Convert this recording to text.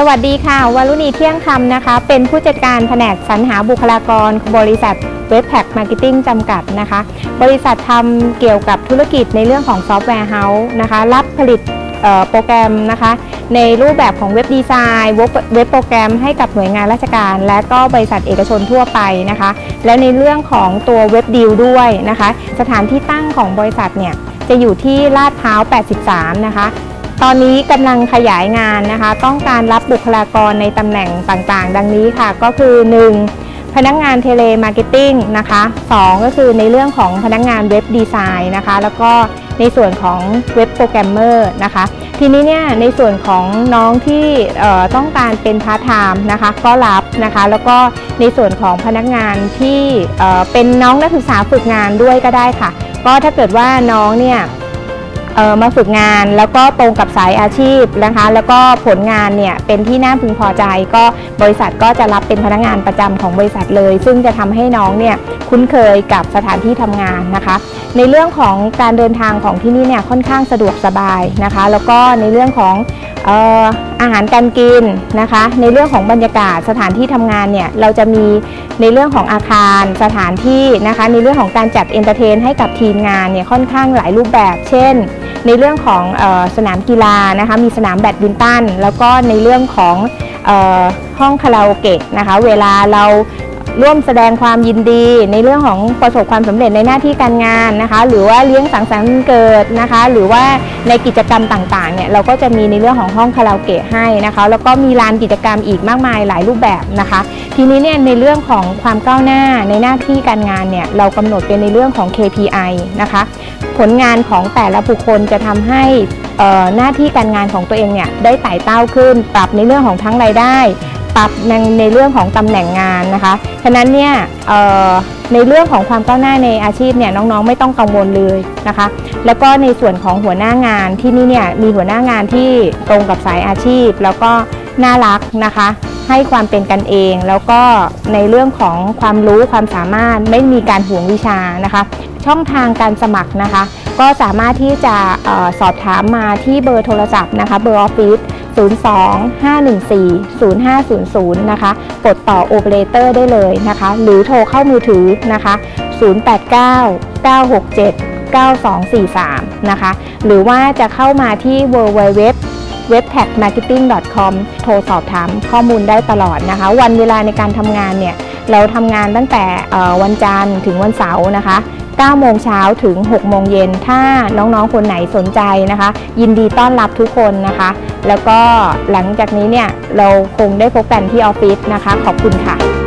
สวัสดีค่ะวารุณีเที่ยงคำนะคะ เป็นผู้จัดการแผนกสรรหาบุคลากร บริษัทเว็บแพ็กมาร์เก็ตติ้งจำกัดนะคะ บริษัททำเกี่ยวกับธุรกิจในเรื่องของซอฟต์แวร์เฮาส์นะคะ รับผลิตโปรแกรมนะคะ ในรูปแบบของเว็บดีไซน์เว็บเว็บโปรแกรมให้กับหน่วยงานราชการ และก็บริษัทเอกชนทั่วไปนะคะ และในเรื่องของตัวเว็บดีลด้วยนะคะ สถานที่ตั้งของบริษัทเนี่ยจะอยู่ที่ลาดพร้าว 83 นะคะ ตอนนี้กำลังขยายงานนะคะ ต้องการรับบุคลากรในตำแหน่งต่างๆ ดังนี้ค่ะ ก็คือ 1. พนักงานเทเลมาร์เก็ตติ้งนะคะ 2 ก็คือในเรื่องของพนักงานเว็บดีไซน์นะคะ แล้วก็ในส่วนของเว็บโปรแกรมเมอร์นะคะ ทีนี้เนี่ยในส่วนของน้องที่ต้องการเป็นพาร์ทไทม์นะคะก็รับนะคะ แล้วก็ในส่วนของพนักงานที่เป็นน้องนักศึกษาฝึกงานด้วยก็ได้ค่ะ ก็ถ้าเกิดว่าน้องเนี่ย มาฝึกงานแล้วก็ตรงกับสายอาชีพนะคะ แล้วก็ผลงานเนี่ยเป็นที่น่าพึงพอใจ ก็บริษัทก็จะรับเป็นพนักงานประจำของบริษัทเลย ซึ่งจะทำให้น้องเนี่ยคุ้นเคยกับสถานที่ทำงานนะคะ ในเรื่องของการเดินทางของที่นี่เนี่ยค่อนข้างสะดวกสบายนะคะ แล้วก็ในเรื่องของอาหารการกินนะคะ ในเรื่องของบรรยากาศสถานที่ทำงานเนี่ยเราจะมีในเรื่องของอาคารสถานที่นะคะ ในเรื่องของการจัดเอนเตอร์เทนให้กับทีมงานเนี่ยค่อนข้างหลายรูปแบบ เช่น ในเรื่องของออสนามกีฬานะคะมีสนามแบดมินตัน แล้วก็ในเรื่องของออห้องคาราโอเกะนะคะเวลาเรา ร่วมแสดงความยินดีในเรื่องของประสบความสำเร็จในหน้าที่การงานนะคะ หรือว่าเลี้ยงสังสรรค์เกิดนะคะ หรือว่าในกิจกรรมต่างๆเนี่ยเราก็จะมีในเรื่องของห้องคาราโอเกะให้นะคะ แล้วก็มีลานกิจกรรมอีกมากมายหลายรูปแบบนะคะ ทีนี้เนี่ยในเรื่องของความก้าวหน้าในหน้าที่การงานเนี่ยเรากำหนดเป็นในเรื่องของ KPI นะคะ ผลงานของแต่ละบุคคลจะทำให้หน้าที่การงานของตัวเองเนี่ยได้ไต่เต้าขึ้นปรับในเรื่องของทั้งรายได้ ปรับในในเรื่องของตำแหน่งงานนะคะฉะนั้นเนี่ยในเรื่องของความก้าวหน้าในอาชีพเนี่ยน้องๆไม่ต้องกังวลเลยนะคะ แล้วก็ในส่วนของหัวหน้างานที่นี่เนี่ยมีหัวหน้างานที่ตรงกับสายอาชีพ แล้วก็ น่ารักนะคะ ให้ความเป็นกันเอง แล้วก็ในเรื่องของความรู้ความสามารถไม่มีการห่วงวิชานะคะ ช่องทางการสมัครนะคะ ก็สามารถที่จะออสอบถามมาที่เบอร์โทรศัพท์นะคะ เบอร์ออฟฟิศ02-514-0500 นะคะ กดต่อโอเปอเรเตอร์ได้เลยนะคะ หรือโทรเข้ามือถือนะคะ 089-967-9243 นะคะ หรือว่าจะเข้ามาที่ www webtagmarketing.com โทรสอบถามข้อมูลได้ตลอดนะคะ วันเวลาในการทำงานเนี่ยเราทำงานตั้งแต่วันจันทร์ถึงวันเสาร์นะคะ 9 โมงเช้าถึง 6 โมงเย็น ถ้าน้องๆ คนไหนสนใจนะคะ ยินดีต้อนรับทุกคนนะคะ แล้วก็หลังจากนี้เนี่ยเราคงได้พบกันที่ออฟฟิศนะคะ ขอบคุณค่ะ